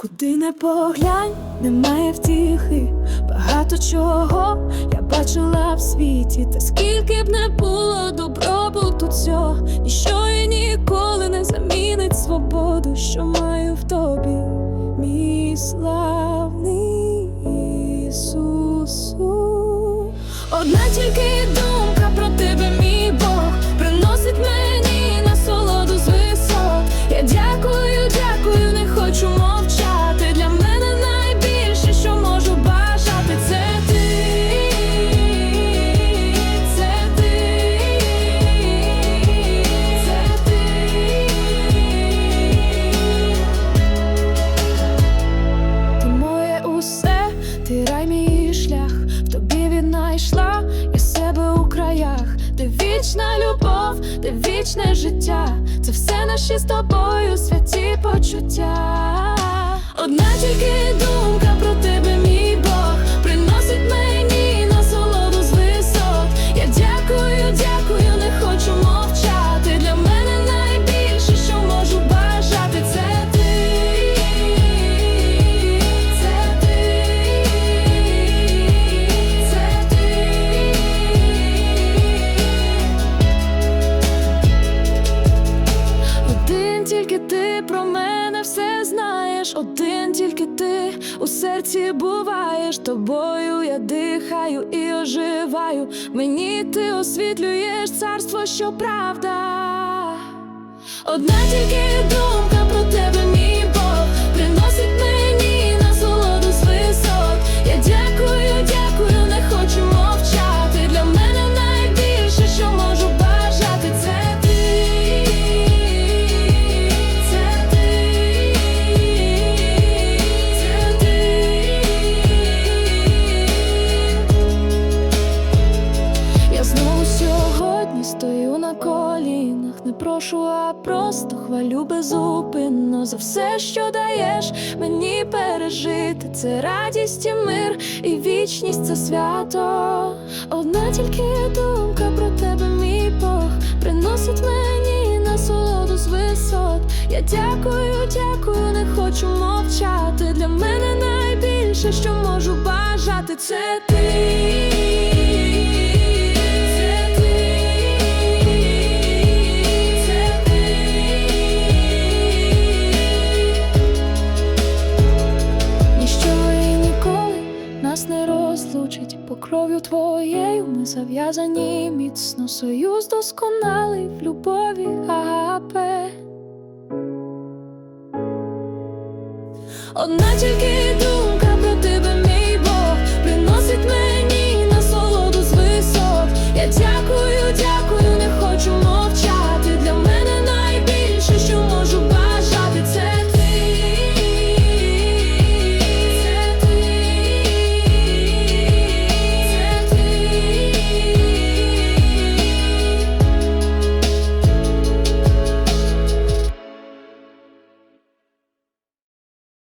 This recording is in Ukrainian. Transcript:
Куди не поглянь, немає втіхи, багато чого я бачила в світі, та скільки б не було добробуту цього, ніщо і ніколи не замінить свободу, що маю в тобі, мій славний Ісусу. Одна тільки думка де вічна любов, ти вічне життя, це все наші з тобою святі почуття. Одна тільки про мене все знаєш, один тільки ти у серці буваєш, тобою я дихаю і оживаю. Мені ти освітлюєш царство, що правда. Одна тільки думка про тебе, колінах, не прошу, а просто хвалю безупинно за все, що даєш мені пережити. Це радість і мир, і вічність це свято. Одна тільки думка про тебе, мій Бог, приносить мені насолоду з висот. Я дякую, дякую, не хочу мовчати. Для мене найбільше, що можу бажати, це ти. Кров'ю твоєю ми зав'язані міцно. Союз досконалий в любові агапе. Одна тільки думка